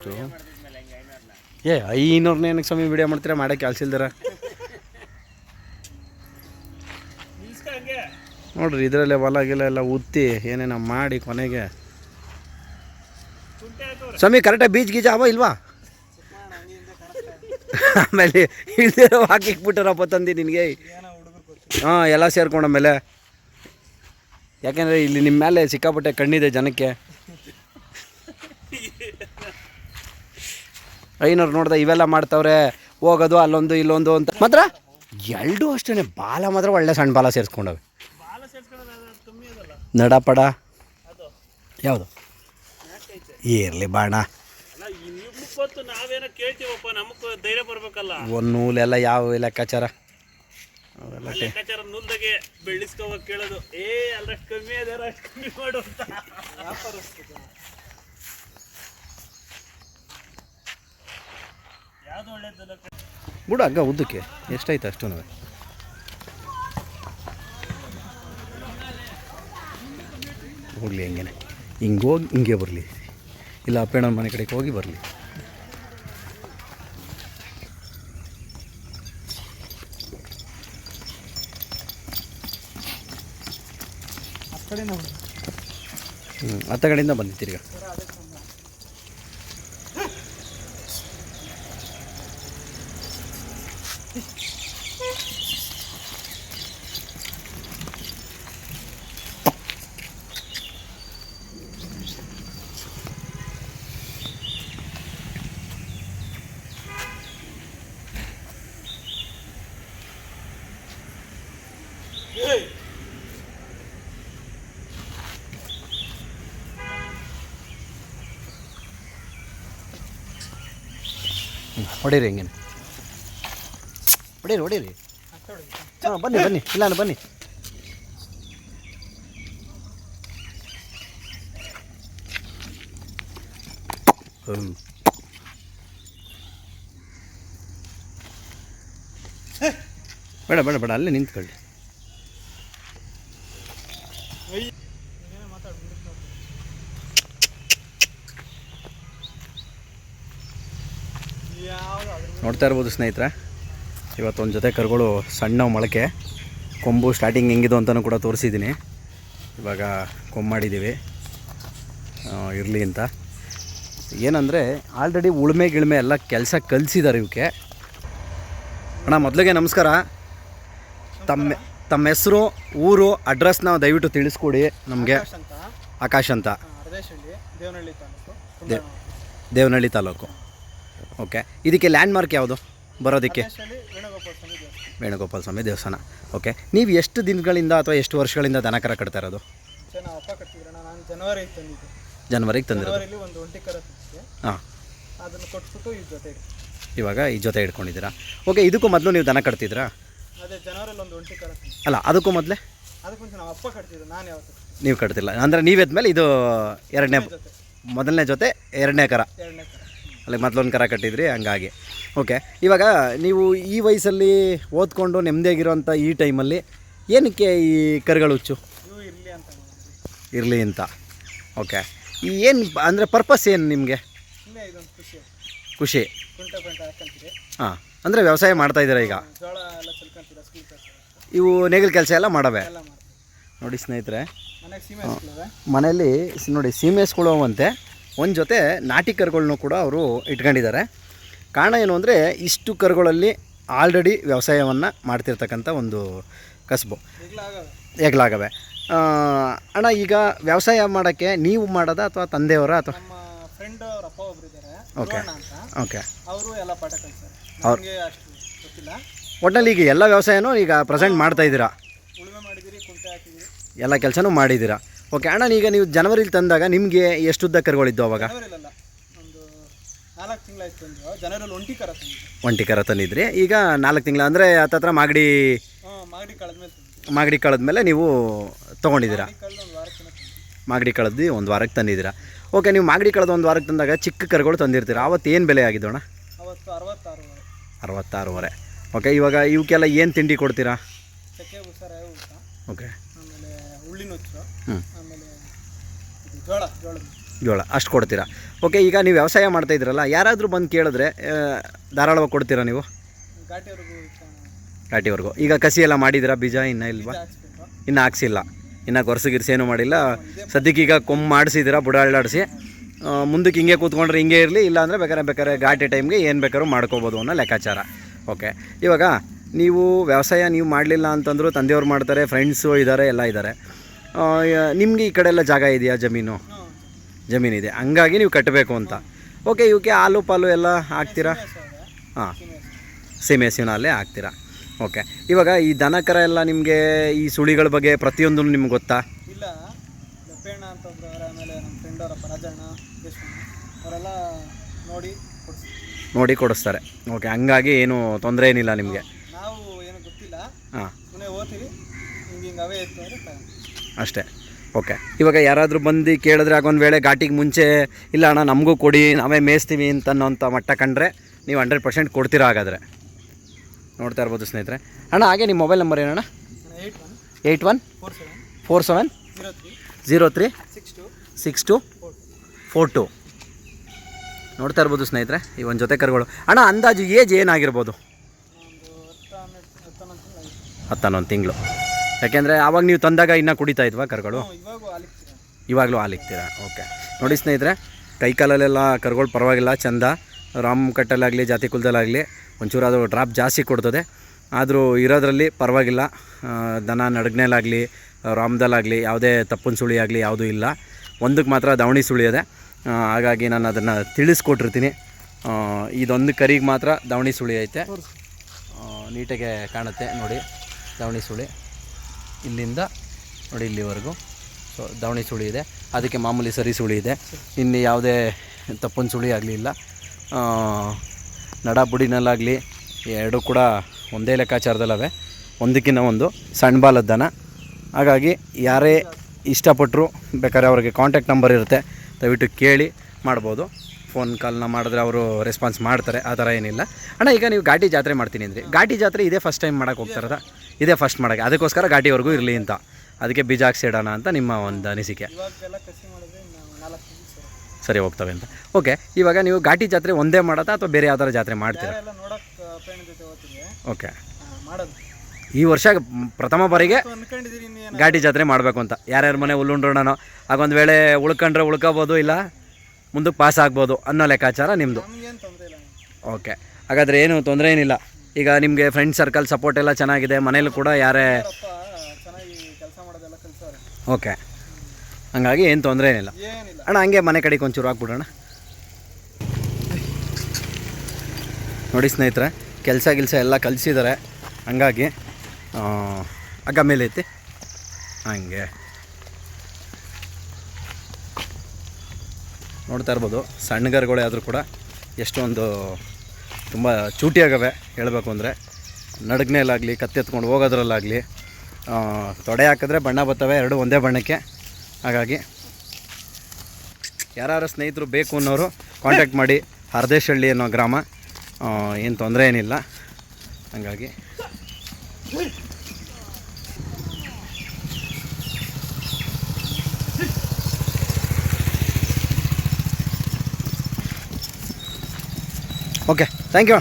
ಏ ಐನೂರನ್ನ ಏನಕ್ಕೆ ಸ್ವಾಮಿ ವಿಡಿಯೋ ಮಾಡ್ತೀರಾ? ಮಾಡೋಕ್ಕೆ ಕೆಲಸ ಇಲ್ದಾರ? ನೋಡ್ರಿ ಇದರಲ್ಲೇ ಹೊಲ ಗಿಲ ಎಲ್ಲ ಉತ್ತಿ ಏನೇನೋ ಮಾಡಿ ಕೊನೆಗೆ. ಸ್ವಾಮಿ ಕರೆಕ್ಟಾಗಿ ಬೀಚ್ ಗೀಜ ಅವ ಇಲ್ವಾ? ಆಮೇಲೆ ಇಲ್ದಿರೋ ಹಾಕಿಕ್ಬಿಟ್ಟಾರಪ್ಪ ತಂದು ನಿನಗೆ. ಹಾಂ ಎಲ್ಲ ಸೇರ್ಕೊಂಡ ಆಮೇಲೆ ಯಾಕೆಂದರೆ ಇಲ್ಲಿ ನಿಮ್ಮ ಮೇಲೆ ಸಿಕ್ಕಾಪಟ್ಟೆ ಕಣ್ಣಿದೆ ಜನಕ್ಕೆ. ಐನೂರು ನೋಡ್ದೆ ಇವೆಲ್ಲ ಮಾಡ್ತಾವ್ರೆ ಹೋಗೋದು ಅಲ್ಲೊಂದು ಇಲ್ಲೊಂದು ಅಂತ. ಮಾತ್ರ ಎಲ್ಡು ಅಷ್ಟೇ ಬಾಲ ಮಾತ್ರ ಒಳ್ಳೆ ಸಣ್ಣ ಬಾಲ ಸೇರಿಸ್ಕೊಂಡವೆ ನಡಪಡ. ಯಾವುದು? ಇರಲಿ ಬಾಣ. ಗೊತ್ತು ನಾವೇನೋ ಕೇಳ್ತೀವಪ್ಪ ನಮಗ್ ಧೈರ್ಯ ಬರ್ಬೇಕಲ್ಲ ಒಂದು ನೂಲೆಲ್ಲ ಯಾವ ಲೆಕ್ಕಾಚಾರ ಬೆಳೆಸ್ಕೋವಾಗ ಕೇಳೋದು ಏ ಅಲ್ಲ ಕಮ್ಮಿ ಅದಾರ ಕಮ್ಮಿ ಮಾಡು ಅಂತ ಯಾವ್ದು ಒಳ್ಳೇದಲ್ಲ ಬಿಡು, ಹಗ್ಗ ಉದ್ದಕ್ಕೆ. ಎಷ್ಟಾಯ್ತು ಅಷ್ಟು ಹೋಗಲಿ ಹಂಗೇನೆ. ಹಿಂಗೆ ಹೋಗಿ, ಹಿಂಗೆ ಬರಲಿ. ಇಲ್ಲ ಅಪ್ಪಣ್ಣನ ಮನೆ ಕಡೆಗೆ ಹೋಗಿ ಬರಲಿ. ಹ್ಞೂ ಹತ್ತ ಕಡೆಯಿಂದ ಬಂದಿತ್ತೀರಿ ಹೊಡೀರಿ ಹೆಂಗೇನೆ. ಹೊಡೀರಿ ಹೊಡೀರಿ. ಹಾಂ, ಬನ್ನಿ ಬನ್ನಿ. ಇಲ್ಲ ಬನ್ನಿ. ಹ್ಞೂ ಬೇಡ ಬೇಡ ಬೇಡ, ಅಲ್ಲೇ ನಿಂತ್ಕೊಳ್ಳಿ. ನೋಡ್ತಾ ಇರ್ಬೋದು ಸ್ನೇಹಿತರೆ ಇವತ್ತೊಂದು ಜೊತೆ ಕರುಗಳು ಸಣ್ಣ ಮೊಳಕೆ. ಕೊಂಬು ಸ್ಟಾರ್ಟಿಂಗ್ ಹೆಂಗಿದು ಅಂತಲೂ ಕೂಡ ತೋರಿಸಿದ್ದೀನಿ. ಇವಾಗ ಕೊಂಬು ಮಾಡಿದ್ದೀವಿ ಇರಲಿ ಅಂತ. ಏನಂದರೆ ಆಲ್ರೆಡಿ ಉಳುಮೆ ಗಿಳ್ಮೆ ಎಲ್ಲ ಕೆಲಸ ಕಲಿಸಿದ್ದಾರೆ ಇವಕ್ಕೆ ಅಣ್ಣ ಮೊದಲಿಗೆ ನಮಸ್ಕಾರ. ತಮ್ಮ ತಮ್ಮ ಹೆಸರು ಊರು ಅಡ್ರೆಸ್ನ ದಯವಿಟ್ಟು ತಿಳಿಸ್ಕೊಡಿ ನಮಗೆ. ಆಕಾಶ್ ಅಂತ. ದೇವನಹಳ್ಳಿ ತಾಲೂಕು. ಓಕೆ. ಇದಕ್ಕೆ ಲ್ಯಾಂಡ್ ಮಾರ್ಕ್ ಯಾವುದು? ಬರೋದಕ್ಕೆ? ವೇಣುಗೋಪಾಲ ಸ್ವಾಮಿ ದೇವಸ್ಥಾನ. ಓಕೆ. ನೀವು ಎಷ್ಟು ದಿನಗಳಿಂದ ಅಥವಾ ಎಷ್ಟು ವರ್ಷಗಳಿಂದ ದನ ಕರ ಕಟ್ತಾ ಇರೋದು? ಜನವರಿಗೆ ತಂದಿರೋದು? ಹಾಂ. ಇವಾಗ ಈ ಜೊತೆ ಇಟ್ಕೊಂಡಿದ್ದೀರಾ? ಓಕೆ ಇದಕ್ಕೂ ಮೊದಲು ನೀವು ದನ ಕಟ್ತಿದ್ರಾ? ಅಲ್ಲ ಅದಕ್ಕೂ ಮೊದಲೇ? ನೀವು ಕಟ್ತಿಲ್ಲ. ಅಂದರೆ ನೀವೆದ್ಮೇಲೆ ಇದು ಎರಡನೇ ಮೊದಲನೇ ಜೊತೆ ಎರಡನೇ ಕರ. ಅಲ್ಲಿ ಮೊದಲೊಂದು ಕರ ಕಟ್ಟಿದ್ರಿ ಹಂಗಾಗಿ. ಓಕೆ ಇವಾಗ ನೀವು ಈ ವಯಸ್ಸಲ್ಲಿ ಓದ್ಕೊಂಡು ನೆಮ್ಮದಿಯಾಗಿರೋಂಥ ಈ ಟೈಮಲ್ಲಿ ಏನಕ್ಕೆ ಈ ಕರುಗಳು ಹುಚ್ಚು? ಇರಲಿ ಅಂತ. ಓಕೆ ಈ ಏನು ಅಂದರೆ ಪರ್ಪಸ್ ಏನು ನಿಮಗೆ? ಖುಷಿ. ಹಾಂ ಅಂದರೆ ವ್ಯವಸಾಯ ಮಾಡ್ತಾ ಇದ್ದೀರಾ ಈಗ? ಇವು ನೇಗಿಲು ಕೆಲಸ ಎಲ್ಲ ಮಾಡವೆ? ನೋಡಿ ಸ್ನೇಹಿತರೆ ಮನೆಯಲ್ಲಿ ನೋಡಿ ನೋಡಿ ಸೀಮೆಸ್ಕೊಳ್ಳುವಂತೆ ಒಂದು ಜೊತೆ ನಾಟಿ ಕರುಗಳನ್ನು ಕೂಡ ಅವರು ಇಟ್ಕೊಂಡಿದ್ದಾರೆ. ಕಾರಣ ಏನು ಅಂದರೆ ಇಷ್ಟು ಕರುಗಳಲ್ಲಿ ಆಲ್ರೆಡಿ ವ್ಯವಸಾಯವನ್ನು ಮಾಡ್ತಿರ್ತಕ್ಕಂಥ ಒಂದು ಕಸಬು. ಹೇಗ್ಲಾಗವೆ ಅಣ್ಣ ಈಗ ವ್ಯವಸಾಯ ಮಾಡೋಕ್ಕೆ ನೀವು ಮಾಡೋದಾ ಅಥವಾ ತಂದೆಯವರ ಅಥವಾ? ಫ್ರೆಂಡ್ ಅವ್ರ ಅಪ್ಪ ಒಬ್ರು ಇದ್ದಾರೆ. Okay. ಅಂತ. ಓಕೆ ಅವರು ಎಲ್ಲ ಪಾಠ ಕಲಿಸ್ತಾರೆ. ಅವ್ರ್- ನನಗೆ ಅಷ್ಟು ಗೊತ್ತಿಲ್ಲ. ಒಟ್ಟಲ್ಲಿ ಈಗ ಎಲ್ಲ ವ್ಯವಸಾಯನೂ ಈಗ ಪ್ರೆಸೆಂಟ್ ಮಾಡ್ತಾ ಇದ್ದೀರಾ? ಉಳುಮೆ ಕುಂಟೆ ಎಲ್ಲ ಕೆಲಸನೂ ಮಾಡಿದ್ದೀರಾ? ಓಕೆ ಅಣ್ಣ ಈಗ ನೀವು ಜನವರಿಲಿ ತಂದಾಗ ನಿಮಗೆ ಎಷ್ಟು ಉದ್ದ ಕರುಗಳಿದ್ದು ಅವಾಗ? ಜನವರಿಲಲ್ಲ ಒಂದು ನಾಲ್ಕು ತಿಂಗಳಾಯ್ತು ತಂದು ಜನವರಿಲಿ ಒಂಟಿ ಕರ ತಂದಿದ್ದೆ. ಒಂಟಿ ಕರ ತಂದಿದ್ರಿ. ಈಗ ನಾಲ್ಕು ತಿಂಗಳ ಅಂದರೆ ಹತ್ತತ್ರ ಮಾಗಡಿ ಹ್ಞೂ ಮಾಗಡಿ ಕಳೆದ್ಮೇಲೆ ಮೇಲೆ ಮಾಗಡಿ ಕಳೆದ್ಮೇಲೆ ನೀವು ತೊಗೊಂಡಿದ್ದೀರಾ? ಮಾಗಡಿ ಕಳೆದು ಒಂದು ವಾರಕ್ಕೆ ತಂದಿದ್ದೆ. ಮಾಗಡಿ ಕಳೆದು ಒಂದು ವಾರಕ್ಕೆ ತಂದಿದ್ದೀರಾ? ಓಕೆ ನೀವು ಮಾಗಡಿ ಕಳೆದ ಒಂದು ವಾರಕ್ಕೆ ತಂದಾಗ ಚಿಕ್ಕ ಕರುಗಳು ತಂದಿರ್ತೀರಾ? ಅವತ್ತು ಏನು ಬೆಲೆ ಆಗಿದ್ದು ಅಣ್ಣ? ಅವತ್ತು ಅರವತ್ತಾರು ವಾರ ಅರವತ್ತಾರೂವರೆ. ಓಕೆ ಇವಾಗ ಇವಕ್ಕೆಲ್ಲ ಏನು ತಿಂಡಿ ಕೊಡ್ತೀರಾ? ಚಕ್ಕೆ ಉಸಾರ ಊಟ ಓಕೆ ಆಮೇಲೆ ಹ್ಞೂ ಜೋಳ ಅಷ್ಟು ಕೊಡ್ತೀರಾ? ಓಕೆ ಈಗ ನೀವು ವ್ಯವಸಾಯ ಮಾಡ್ತಾ ಇದ್ರಲ್ಲ ಯಾರಾದರೂ ಬಂದು ಕೇಳಿದ್ರೆ ಧಾರಾಳವಾಗಿ ಕೊಡ್ತೀರಾ ನೀವು? ಘಾಟಿವರೆಗೂ ಈಗ ಕಸಿ ಎಲ್ಲ ಮಾಡಿದಿರಾ? ಬೀಜ ಇನ್ನೂ ಇಲ್ವಾ? ಇನ್ನು ಹಾಕ್ಸಿಲ್ಲ. ಇನ್ನು ಗೊರಸು ಗಿರ್ಸು ಏನೂ ಮಾಡಿಲ್ಲ. ಸದ್ಯಕ್ಕೆ ಈಗ ಕೊಮ್ಮು ಮಾಡಿಸಿದ್ದೀರಾ ಬುಡ ಅಳ್ಳಾಡಿಸಿ? ಮುಂದಕ್ಕೆ ಹಿಂಗೆ ಕೂತ್ಕೊಂಡ್ರೆ ಹಿಂಗೆ ಇರಲಿ ಇಲ್ಲಾಂದರೆ ಬೇಕಾದ್ರೆ ಬೇಕಾದ್ರೆ ಘಾಟಿ ಟೈಮ್ಗೆ ಏನು ಬೇಕಾದ್ರೂ ಮಾಡ್ಕೋಬೋದು ಅನ್ನೋ ಲೆಕ್ಕಾಚಾರ. ಓಕೆ ಇವಾಗ ನೀವು ವ್ಯವಸಾಯ ನೀವು ಮಾಡಲಿಲ್ಲ ಅಂತಂದರೂ ತಂದೆಯವ್ರು ಮಾಡ್ತಾರೆ ಫ್ರೆಂಡ್ಸು ಇದ್ದಾರೆ ಎಲ್ಲ ಇದ್ದಾರೆ ನಿಮಗೆ ಈ ಕಡೆ ಎಲ್ಲ ಜಾಗ ಇದೆಯಾ ಜಮೀನು? ಜಮೀನಿದೆ ಹಂಗಾಗಿ ನೀವು ಕಟ್ಟಬೇಕು ಅಂತ. ಓಕೆ ಇವಕ್ಕೆ ಹಾಲು ಪಾಲು ಎಲ್ಲ ಹಾಕ್ತೀರಾ? ಹಾಂ. ಸೀಮೆ ಹಸಿವಿನಲ್ಲೇ ಹಾಕ್ತೀರಾ? ಓಕೆ ಇವಾಗ ಈ ದನ ಕರ ಎಲ್ಲ ನಿಮಗೆ ಈ ಸುಳಿಗಳ ಬಗ್ಗೆ ಪ್ರತಿಯೊಂದು ನಿಮ್ಗೆ ಗೊತ್ತಾ? ಇಲ್ಲ. ಲಪ್ಪೇಣ್ಣ ಅಂತ ಒಬ್ರು ಅವ್ರೆ ಆಮೇಲೆ ನಮ್ಮ ಫ್ರೆಂಡ್ ರಾಜಣ್ಣ ದೇಶಪಾಂಡೆ ಅವರೆಲ್ಲ ನೋಡಿ ನೋಡಿ ಕೊಡಿಸ್ತಾರೆ. ಓಕೆ ಹಂಗಾಗಿ ಏನು ತೊಂದರೆ ಏನಿಲ್ಲ ನಿಮಗೆ? ನಾವು ಏನು ಗೊತ್ತಿಲ್ಲ. ಹಾಂ. ಸುಮ್ಮನೆ ಓದ್ತೀವಿ. ಹಿಂಗೆ ಹಿಂಗೆ ಅವೇ ಇತ್ತು ಅಂದರೆ ತಗೊಂಡು ಅಷ್ಟೇ. ಓಕೆ ಇವಾಗ ಯಾರಾದರೂ ಬಂದು ಕೇಳಿದ್ರೆ ಆಗೊಂದು ವೇಳೆ ಘಾಟಿಗೆ ಮುಂಚೆ, ಇಲ್ಲ ಅಣ್ಣ, ನಮಗೂ ಕೊಡಿ, ನಾವೇ ಮೇಯಿಸ್ತೀವಿ ಅಂತ ಅನ್ನೋಂಥ ಮಟ್ಟ ಕಂಡ್ರೆ ನೀವು ಹಂಡ್ರೆಡ್ ಪರ್ಸೆಂಟ್ ಕೊಡ್ತೀರಾ ಹಾಗಾದರೆ? ನೋಡ್ತಾ ಇರ್ಬೋದು ಸ್ನೇಹಿತರೆ. ಅಣ್ಣ, ಹಾಗೆ ನಿಮ್ಮ ಮೊಬೈಲ್ ನಂಬರ್ ಏನಣ್ಣ? Eight one four seven zero three six two four two. ನೋಡ್ತಾ ಇರ್ಬೋದು ಸ್ನೇಹಿತರೆ, ಈ ಒಂದು ಜೊತೆ ಕರುಗಳು. ಅಣ್ಣ, ಅಂದಾಜು ಏಜ್ ಏನಾಗಿರ್ಬೋದು? ಹತ್ತನೊಂದು ತಿಂಗಳು. ಯಾಕೆಂದರೆ ಆವಾಗ ನೀವು ತಂದಾಗ ಇನ್ನೂ ಕುಡಿತಾ ಇದ್ವಾ ಕರುಗಳು? ಇವಾಗಲೂ ಹಾಲಿಕ್ತೀರಾ ಓಕೆ ನೋಡಿ ಸ್ನೇಹಿತರೆ ಕೈ ಕಾಲಲ್ಲೆಲ್ಲ ಕರುಗಳು ಪರವಾಗಿಲ್ಲ ಚಂದ. ರಾಮ್ ಕಟ್ಟಲ್ಲಾಗಲಿ ಜಾತಿ ಕುಲದಲ್ಲಾಗಲಿ ಒಂಚೂರು ಅದು ಡ್ರಾಪ್ ಜಾಸ್ತಿ ಕೊಡ್ತದೆ. ಆದರೂ ಇರೋದ್ರಲ್ಲಿ ಪರವಾಗಿಲ್ಲ. ದನ ನಡಗ್ನೇಲಾಗಲಿ ರಾಮ್ದಲ್ಲಾಗಲಿ ಯಾವುದೇ ತಪ್ಪನ ಸುಳಿ ಆಗಲಿ ಯಾವುದೂ ಇಲ್ಲ. ಒಂದಕ್ಕೆ ಮಾತ್ರ ದವಣಿ ಸುಳಿ ಇದೆ ಹಾಗಾಗಿ ನಾನು ಅದನ್ನು ತಿಳಿಸ್ಕೊಟ್ಟಿರ್ತೀನಿ. ಇದೊಂದು ಕರಿಗೆ ಮಾತ್ರ ದವಣಿ ಸುಳಿ ಐತೆ. ನೀಟಾಗೆ ಕಾಣುತ್ತೆ ನೋಡಿ ದವಣಿ ಸುಳಿ. ಇಲ್ಲಿಂದ ನೋಡಿ ಇಲ್ಲಿವರೆಗೂ. ಸೊ ದವಣಿ ಸುಳಿ ಇದೆ. ಅದಕ್ಕೆ ಮಾಮೂಲಿ ಸರಿ ಸುಳಿ ಇದೆ. ಇನ್ನು ಯಾವುದೇ ತಪ್ಪನ ಸುಳಿ ಆಗಲಿಲ್ಲ. ಆ, ನಡ ಬುಡಿನಲ್ಲಾಗಲಿ ಎರಡೂ ಕೂಡ ಒಂದೇ ಲೆಕ್ಕಾಚಾರದಲ್ಲವೆ. ಒಂದಕ್ಕಿಂತ ಒಂದು ಸಣ್ಣ ಬಾಲದ ದನ ಹಾಗಾಗಿ ಯಾರೇ ಇಷ್ಟಪಟ್ಟರು ಬೇಕಾದ್ರೆ ಅವ್ರಿಗೆ ಕಾಂಟ್ಯಾಕ್ಟ್ ನಂಬರ್ ಇರುತ್ತೆ. ದಯವಿಟ್ಟು ಕೇಳಿ ಮಾಡ್ಬೋದು. ಫೋನ್ ಕಾಲ್ನ ಮಾಡಿದ್ರೆ ಅವರು ರೆಸ್ಪಾನ್ಸ್ ಮಾಡ್ತಾರೆ. ಆ ಥರ ಏನಿಲ್ಲ. ಅಣ್ಣ ಈಗ ನೀವು ಘಾಟಿ ಜಾತ್ರೆ ಮಾಡ್ತೀನಿ ಅಂದರೆ. ಘಾಟಿ ಜಾತ್ರೆ ಇದೇ ಫಸ್ಟ್ ಟೈಮ್ ಮಾಡೋಕ್ಕೆ ಹೋಗ್ತಾರದ ಇದೇ ಫಸ್ಟ್ ಮಾಡೋಕ್ಕೆ ಅದಕ್ಕೋಸ್ಕರ ಘಾಟಿವರೆಗೂ ಇರಲಿ ಅಂತ. ಅದಕ್ಕೆ ಬೀಜ ಹಾಕ್ಸಿಡೋಣ ಅಂತ ನಿಮ್ಮ ಒಂದು ಅನಿಸಿಕೆ. ಸರಿ. ಹೋಗ್ತವೆ ಅಂತ. ಓಕೆ ಇವಾಗ ನೀವು ಘಾಟಿ ಜಾತ್ರೆ ಒಂದೇ ಮಾಡೋದಾ ಅಥವಾ ಬೇರೆ ಯಾವ್ದಾರ ಜಾತ್ರೆ ಮಾಡ್ತೀರಾ? ಓಕೆ ಈ ವರ್ಷ ಪ್ರಥಮ ಬಾರಿಗೆ ಘಾಟಿ ಜಾತ್ರೆ ಮಾಡಬೇಕು ಅಂತ. ಯಾರ್ಯಾರ ಮನೆ ಉಲ್ಲುಂಡ್ರೋಣನೋ ಆಗೊಂದು ವೇಳೆ ಉಳ್ಕೊಂಡ್ರೆ ಉಳ್ಕೋಬೋದು ಇಲ್ಲ ಮುಂದಕ್ಕೆ ಪಾಸ್ ಆಗ್ಬೋದು ಅನ್ನೋ ಲೆಕ್ಕಾಚಾರ ನಿಮ್ಮದು ಓಕೆ ಹಾಗಾದರೆ ಏನು ತೊಂದರೆ ಏನಿಲ್ಲ. ಈಗ ನಿಮಗೆ ಫ್ರೆಂಡ್ ಸರ್ಕಲ್ ಸಪೋರ್ಟ್ ಎಲ್ಲ ಚೆನ್ನಾಗಿದೆ ಮನೇಲಿ ಕೂಡ ಯಾರೇ ಓಕೆ ಹಂಗಾಗಿ ಏನು ತೊಂದರೆ ಏನಿಲ್ಲ. ಅಣ್ಣ ಹಂಗೆ ಮನೆ ಕಡೆಗೆ ಒಂಚೂರು ಹಾಕ್ಬಿಡೋಣ. ನೋಡಿ ಸ್ನೇಹಿತರೆ ಕೆಲಸ ಗಿಲ್ಸ ಎಲ್ಲ ಕಲಿಸಿದ್ದಾರೆ ಹಂಗಾಗಿ ಆ, ಹಗ್ಗ ಮೇಲೆ ಐತಿ ಹಂಗೆ. ನೋಡ್ತಾ ಇರ್ಬೋದು ಸಣ್ಣಗರುಗಳೇ ಆದರೂ ಕೂಡ ಎಷ್ಟೊಂದು ತುಂಬ ಚೂಟಿಯಾಗವೆ ಹೇಳಬೇಕು ಅಂದರೆ. ನಡಗ್ನೇಲಾಗಲಿ ಕತ್ತೆತ್ಕೊಂಡು ಹೋಗೋದ್ರಲ್ಲಾಗಲಿ ತೊಡೆ ಹಾಕಿದ್ರೆ ಬಣ್ಣ ಬರ್ತವೆ, ಎರಡು ಒಂದೇ ಬಣ್ಣಕ್ಕೆ. ಹಾಗಾಗಿ ಯಾರು ಸ್ನೇಹಿತರು ಬೇಕು ಅನ್ನೋರು ಕಾಂಟ್ಯಾಕ್ಟ್ ಮಾಡಿ, ಹರದೇಶಹಳ್ಳಿ ಅನ್ನೋ ಗ್ರಾಮ ಏನು ತೊಂದರೆ ಏನಿಲ್ಲ. ಹಾಗಾಗಿ ഓക്കെ താങ്ക് യു